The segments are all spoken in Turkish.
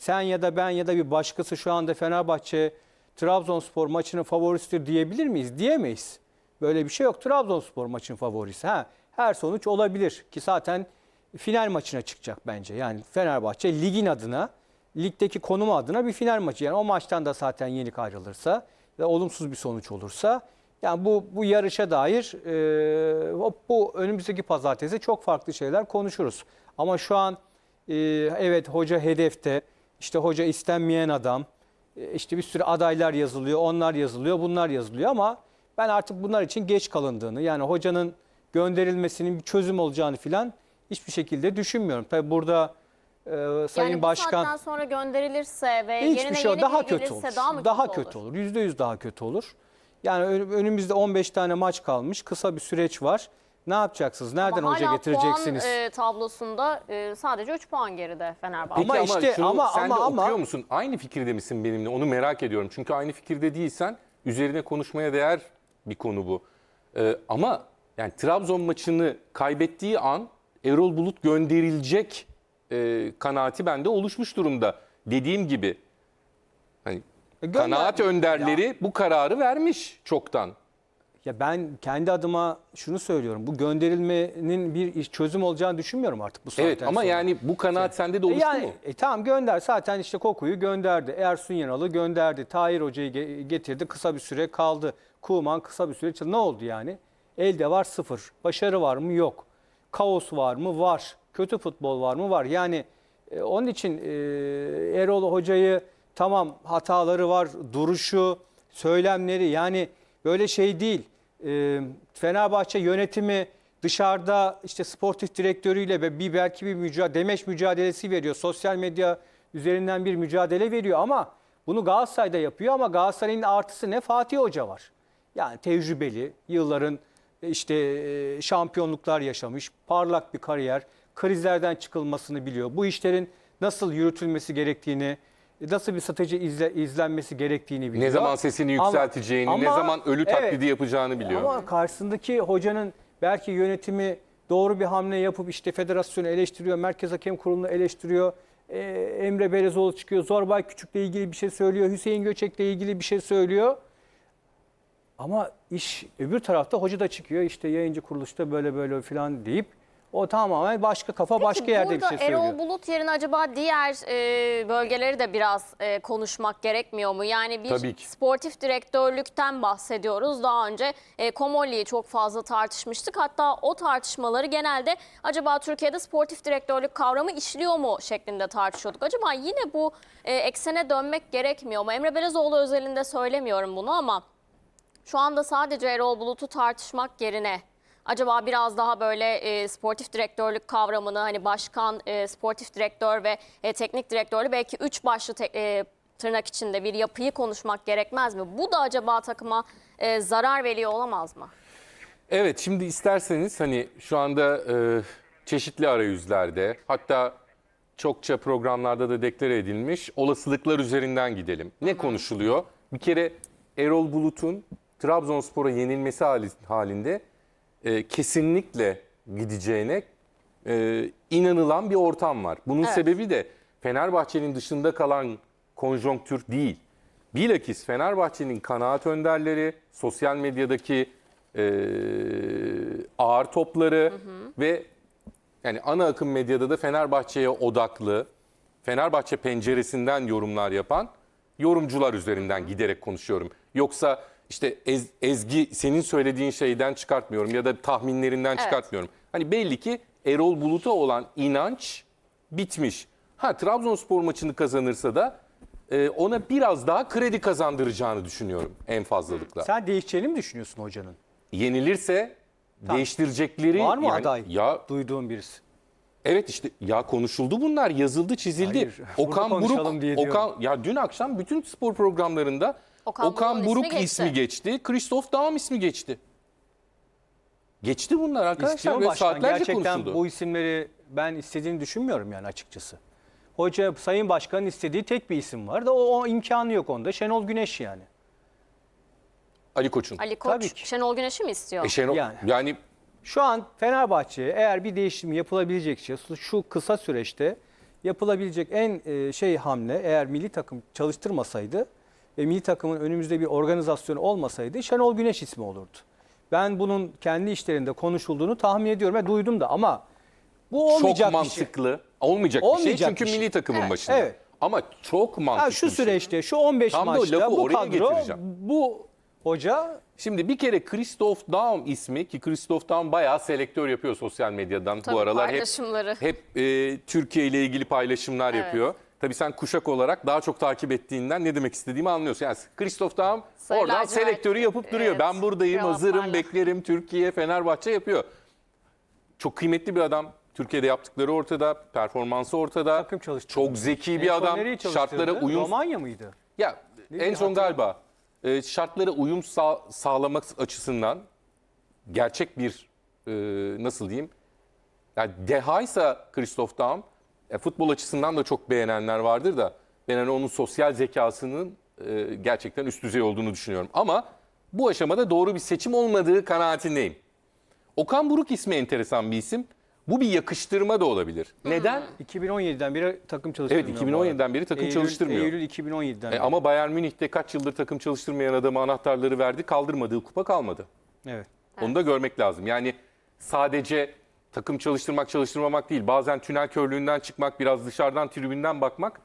sen ya da ben ya da bir başkası şu anda Fenerbahçe Trabzonspor maçının favorisidir diyebilir miyiz? Diyemeyiz. Böyle bir şey yok. Trabzonspor maçın favorisi. Ha, her sonuç olabilir ki zaten final maçına çıkacak bence. Yani Fenerbahçe ligin adına, ligdeki konumu adına bir final maçı. Yani o maçtan da zaten yenik ayrılırsa ve olumsuz bir sonuç olursa yani bu bu yarışa dair e, bu önümüzdeki pazartesi çok farklı şeyler konuşuruz. Ama şu an e, evet hoca hedefte, işte hoca istenmeyen adam, e, işte bir sürü adaylar yazılıyor, onlar yazılıyor, bunlar yazılıyor ama ben artık bunlar için geç kalındığını yani hocanın gönderilmesinin bir çözüm olacağını filan hiçbir şekilde düşünmüyorum. Tabii burada e, Sayın yani Başkan saatten sonra gönderilirse ve hiçbir yerine şey yeni daha kötü olur. daha mı daha kötü, olur. Yüzde yüz daha kötü olur. Yani ön- önümüzde 15 tane maç kalmış. Kısa bir süreç var. Ne yapacaksınız? Nereden Ama hoca hala getireceksiniz? puan e, tablosunda e, sadece 3 puan geride Fenerbahçe. Ama Peki ama, işte- şunu ama- sen ama- de ama- okuyor musun? Aynı fikirde misin benimle? Onu merak ediyorum. Çünkü aynı fikirde değilsen üzerine konuşmaya değer bir konu bu. Ee, ama yani Trabzon maçını kaybettiği an Erol Bulut gönderilecek e, kanaati bende oluşmuş durumda. Dediğim gibi hani E, gönder- kanaat önderleri bu kararı vermiş çoktan. Ya ben kendi adıma şunu söylüyorum. Bu gönderilmenin bir iş- çözüm olacağını düşünmüyorum artık bu saatten Evet ama sonra. yani bu kanaat sende de oluştu yani, mu? e tamam gönder. Zaten işte Koku'yu gönderdi. Ersun Yanal'ı gönderdi. Tahir Hoca'yı ge- getirdi. Kısa bir süre kaldı. Kuman kısa bir süre çaldı. Ne oldu yani? Elde var sıfır. Başarı var mı? Yok. Kaos var mı? Var. Kötü futbol var mı? Var. Yani e, onun için e, Erol Hoca'yı tamam hataları var. Duruşu, söylemleri yani böyle şey değil. E, Fenerbahçe yönetimi dışarıda işte sportif direktörüyle ve bir belki bir mücadele, demeç mücadelesi veriyor. Sosyal medya üzerinden bir mücadele veriyor ama bunu Galatasaray'da yapıyor ama Galatasaray'ın artısı ne? Fatih Hoca var. Yani tecrübeli, yılların işte e, şampiyonluklar yaşamış, parlak bir kariyer, krizlerden çıkılmasını biliyor. Bu işlerin nasıl yürütülmesi gerektiğini, nasıl bir strateji izle, izlenmesi gerektiğini biliyor. Ne zaman sesini Ama- yükselteceğini, ne ama- zaman ölü evet. taklidi yapacağını biliyor. Ama karşısındaki hocanın belki yönetimi doğru bir hamle yapıp işte federasyonu eleştiriyor, Merkez Hakem Kurulu'nu eleştiriyor. Ee, Emre Belezoğlu çıkıyor, Zorbay Küçük'le ilgili bir şey söylüyor, Hüseyin Göçek'le ilgili bir şey söylüyor. Ama iş öbür tarafta hoca da çıkıyor işte yayıncı kuruluşta böyle böyle falan deyip o tamamen başka kafa başka Peki yerde bir burada şey söylüyor. Erol Bulut yerine acaba diğer e, bölgeleri de biraz e, konuşmak gerekmiyor mu? Yani bir Tabii ki. sportif direktörlükten bahsediyoruz. Daha önce e, Komolli'yi çok fazla tartışmıştık. Hatta o tartışmaları genelde acaba Türkiye'de sportif direktörlük kavramı işliyor mu şeklinde tartışıyorduk. Acaba yine bu e, eksene dönmek gerekmiyor mu? Emre Belezoğlu özelinde söylemiyorum bunu ama şu anda sadece Erol Bulut'u tartışmak yerine acaba biraz daha böyle e, sportif direktörlük kavramını hani başkan, e, sportif direktör ve e, teknik direktörlü belki üç başlı te- e, tırnak içinde bir yapıyı konuşmak gerekmez mi? Bu da acaba takıma e, zarar veriyor olamaz mı? Evet şimdi isterseniz hani şu anda e, çeşitli arayüzlerde hatta çokça programlarda da deklare edilmiş olasılıklar üzerinden gidelim. Ne konuşuluyor? Bir kere Erol Bulut'un Trabzonspor'a yenilmesi hali- halinde e, kesinlikle gideceğine e, inanılan bir ortam var. Bunun Evet. sebebi de Fenerbahçe'nin dışında kalan konjonktür değil. Bilakis Fenerbahçe'nin kanaat önderleri, sosyal medyadaki e, ağır topları ve yani ana akım medyada da Fenerbahçe'ye odaklı, Fenerbahçe penceresinden yorumlar yapan yorumcular üzerinden giderek konuşuyorum. Yoksa işte Ez- Ezgi senin söylediğin şeyden çıkartmıyorum ya da tahminlerinden Evet. çıkartmıyorum. Hani belli ki Erol Bulut'a olan inanç bitmiş. Ha Trabzonspor maçını kazanırsa da e, ona biraz daha kredi kazandıracağını düşünüyorum en fazlalıkla. Sen değişeceğini mi düşünüyorsun hocanın? Yenilirse değiştirecekleri Var mı yani- aday? Ya Duyduğun birisi. Evet işte ya konuşuldu bunlar, yazıldı, çizildi. Hayır, burada Okan konuşalım Buruk, diye diyorum. Okan ya dün akşam bütün spor programlarında Okan Okan, Buruk ismi ismi geçti. geçti, Christoph Daum ismi geçti. Geçti bunlar arkadaşlar İstiyor başkan? saatlerce Gerçekten konuşuldu. bu isimleri ben istediğini düşünmüyorum yani açıkçası. Hoca Sayın Başkan'ın istediği tek bir isim var da o, o imkanı yok onda. Şenol Güneş yani. Ali Koç'un. Ali Koç, Tabii ki. Şenol Güneş'i mi istiyor? E Şenol- Yani. yani Şu an Fenerbahçe eğer bir değişim yapılabilecekse şu kısa süreçte yapılabilecek en e, şey hamle eğer milli takım çalıştırmasaydı ve milli takımın önümüzde bir organizasyonu olmasaydı Şenol Güneş ismi olurdu. Ben bunun kendi işlerinde konuşulduğunu tahmin ediyorum ve duydum da ama bu olmayacak çok bir şey. mantıklı. Olmayacak, bir Olmayacak şey çünkü bir şey. milli takımın Evet, başında. evet. Ama çok mantıklı Ha, şu şey. süreçte şu 15 Tam maçta bu oraya kadro getireceğim. bu hoca Şimdi bir kere Christoph Daum ismi ki Christoph Daum bayağı selektör yapıyor sosyal medyadan Tabii bu aralar. Hep, hep e, Türkiye ile ilgili paylaşımlar Evet. yapıyor. Tabii sen kuşak olarak daha çok takip ettiğinden ne demek istediğimi anlıyorsun. Yani Christoph Daum Sayın oradan lacivert, selektörü yapıp duruyor. evet, ben buradayım, hazırım, beklerim. Türkiye, Fenerbahçe yapıyor. Çok kıymetli bir adam. Türkiye'de yaptıkları ortada, performansı ortada. Takım çalıştırdı. Çok zeki bir adam. Şartlara uyum Romanya mıydı? ya Neydi? en son galiba e, şartlara uyum sağ- sağlamak açısından gerçek bir e, nasıl diyeyim? Yani dehaysa Christoph Daum e, futbol açısından da çok beğenenler vardır da ben hani onun sosyal zekasının e, gerçekten üst düzey olduğunu düşünüyorum. Ama bu aşamada doğru bir seçim olmadığı kanaatindeyim. Okan Buruk ismi enteresan bir isim. Bu bir yakıştırma da olabilir. Neden? 2017'den beri takım çalıştırmıyor. Evet, bu arada. 2017'den beri takım Eylül- çalıştırmıyor. Eylül 2017'den E, beri. ama Bayern Münih'te kaç yıldır takım çalıştırmayan adama anahtarları verdi, kaldırmadığı kupa kalmadı. Evet. Onu da görmek lazım. Yani sadece takım çalıştırmak çalıştırmamak değil. Bazen tünel körlüğünden çıkmak, biraz dışarıdan tribünden bakmak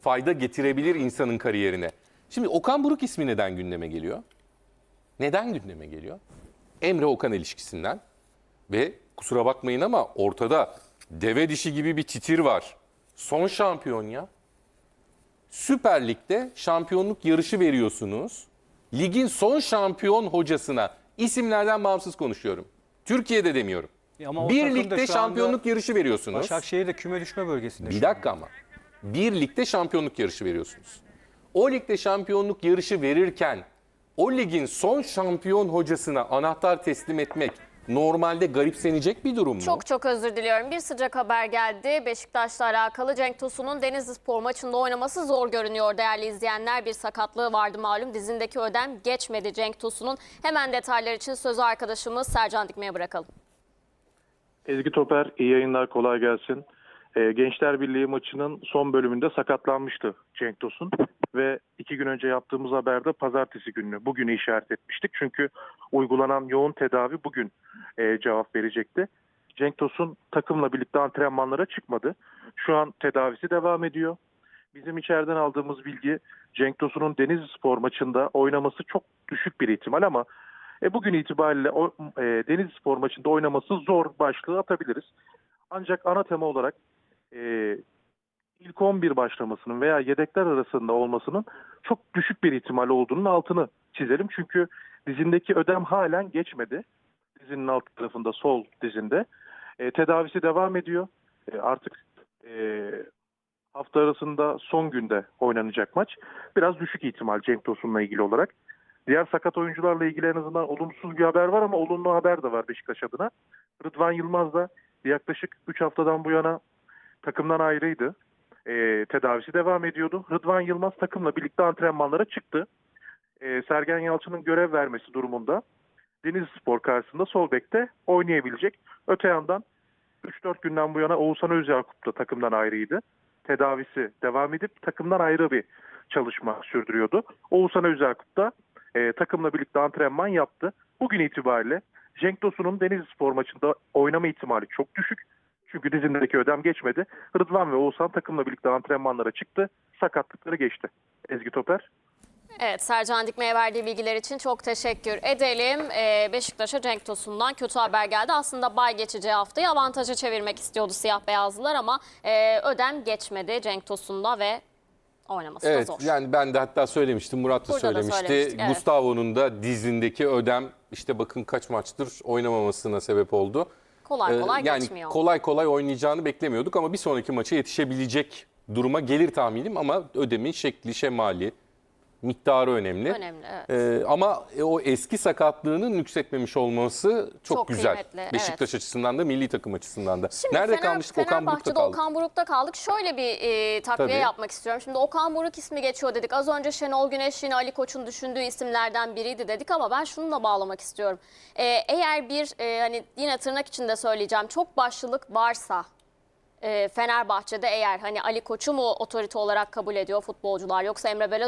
fayda getirebilir insanın kariyerine. Şimdi Okan Buruk ismi neden gündeme geliyor? Neden gündeme geliyor? Emre Okan ilişkisinden ve kusura bakmayın ama ortada deve dişi gibi bir titir var. Son şampiyon ya. Süper Lig'de şampiyonluk yarışı veriyorsunuz. Ligin son şampiyon hocasına isimlerden bağımsız konuşuyorum. Türkiye'de demiyorum. Ya ama o bir takım da ligde şu şampiyonluk yarışı veriyorsunuz. Başakşehir de küme düşme bölgesinde. Bir şu dakika ama. Bir ligde şampiyonluk yarışı veriyorsunuz. O ligde şampiyonluk yarışı verirken o ligin son şampiyon hocasına anahtar teslim etmek normalde garipsenecek bir durum mu? Çok çok özür diliyorum. Bir sıcak haber geldi. Beşiktaş'la alakalı Cenk Tosun'un Denizli Spor maçında oynaması zor görünüyor değerli izleyenler. Bir sakatlığı vardı malum. Dizindeki ödem geçmedi Cenk Tosun'un. Hemen detaylar için sözü arkadaşımız Sercan Dikme'ye bırakalım. Ezgi Toper iyi yayınlar kolay gelsin. Ee, Gençler Birliği maçının son bölümünde sakatlanmıştı Cenk Tosun ve iki gün önce yaptığımız haberde pazartesi gününü bugünü işaret etmiştik. Çünkü uygulanan yoğun tedavi bugün e, cevap verecekti. Cenk Tosun takımla birlikte antrenmanlara çıkmadı. Şu an tedavisi devam ediyor. Bizim içeriden aldığımız bilgi Cenk Tosun'un Denizli Spor maçında oynaması çok düşük bir ihtimal ama e, bugün itibariyle o, e, Denizli Spor maçında oynaması zor başlığı atabiliriz. Ancak ana tema olarak e, ilk 11 başlamasının veya yedekler arasında olmasının çok düşük bir ihtimal olduğunun altını çizelim. Çünkü dizindeki ödem halen geçmedi. Dizinin alt tarafında sol dizinde. E, tedavisi devam ediyor. E, artık e, hafta arasında son günde oynanacak maç. Biraz düşük ihtimal Cenk Tosun'la ilgili olarak. Diğer sakat oyuncularla ilgili en azından olumsuz bir haber var ama olumlu haber de var Beşiktaş adına. Rıdvan Yılmaz da yaklaşık 3 haftadan bu yana takımdan ayrıydı. Ee, tedavisi devam ediyordu. Rıdvan Yılmaz takımla birlikte antrenmanlara çıktı. Ee, Sergen Yalçın'ın görev vermesi durumunda Denizli Spor karşısında sol bekte oynayabilecek. Öte yandan 3-4 günden bu yana Oğuzhan Özyakup da takımdan ayrıydı. Tedavisi devam edip takımdan ayrı bir çalışma sürdürüyordu. Oğuzhan Özyakup da e, takımla birlikte antrenman yaptı. Bugün itibariyle Cenk Tosun'un Denizli Spor maçında oynama ihtimali çok düşük. Çünkü dizindeki ödem geçmedi. Rıdvan ve Oğuzhan takımla birlikte antrenmanlara çıktı. Sakatlıkları geçti. Ezgi Toper. Evet Sercan Dikme'ye verdiği bilgiler için çok teşekkür edelim. Ee, Beşiktaş'a Cenk Tosun'dan kötü haber geldi. Aslında bay geçeceği haftayı avantaja çevirmek istiyordu siyah beyazlılar ama e, ödem geçmedi Cenk Tosun'da ve oynaması da Evet zor. yani ben de hatta söylemiştim Murat da Burada da söylemişti. söylemiştik, evet. Gustavo'nun da dizindeki ödem işte bakın kaç maçtır oynamamasına sebep oldu. kolay Ee, kolay yani geçmiyor. kolay kolay oynayacağını beklemiyorduk ama bir sonraki maça yetişebilecek duruma gelir tahminim ama ödemin şekli, şemali, miktarı önemli. Önemli, evet. Ee, ama o eski sakatlığının nüksetmemiş olması çok, Çok güzel. kıymetli, Beşiktaş açısından da milli takım açısından da. Şimdi Nerede Fener- kalmıştık? Okan Buruk'ta kaldık. Okan Buruk'ta kaldık. Şöyle bir e, takviye Tabii. yapmak istiyorum. Şimdi Okan Buruk ismi geçiyor dedik. Az önce Şenol Güneş yine Ali Koç'un düşündüğü isimlerden biriydi dedik ama ben şununla bağlamak istiyorum. E, eğer bir e, hani yine tırnak içinde söyleyeceğim çok başlılık varsa e, Fenerbahçe'de eğer hani Ali Koç'u mu otorite olarak kabul ediyor futbolcular yoksa Emre Belöz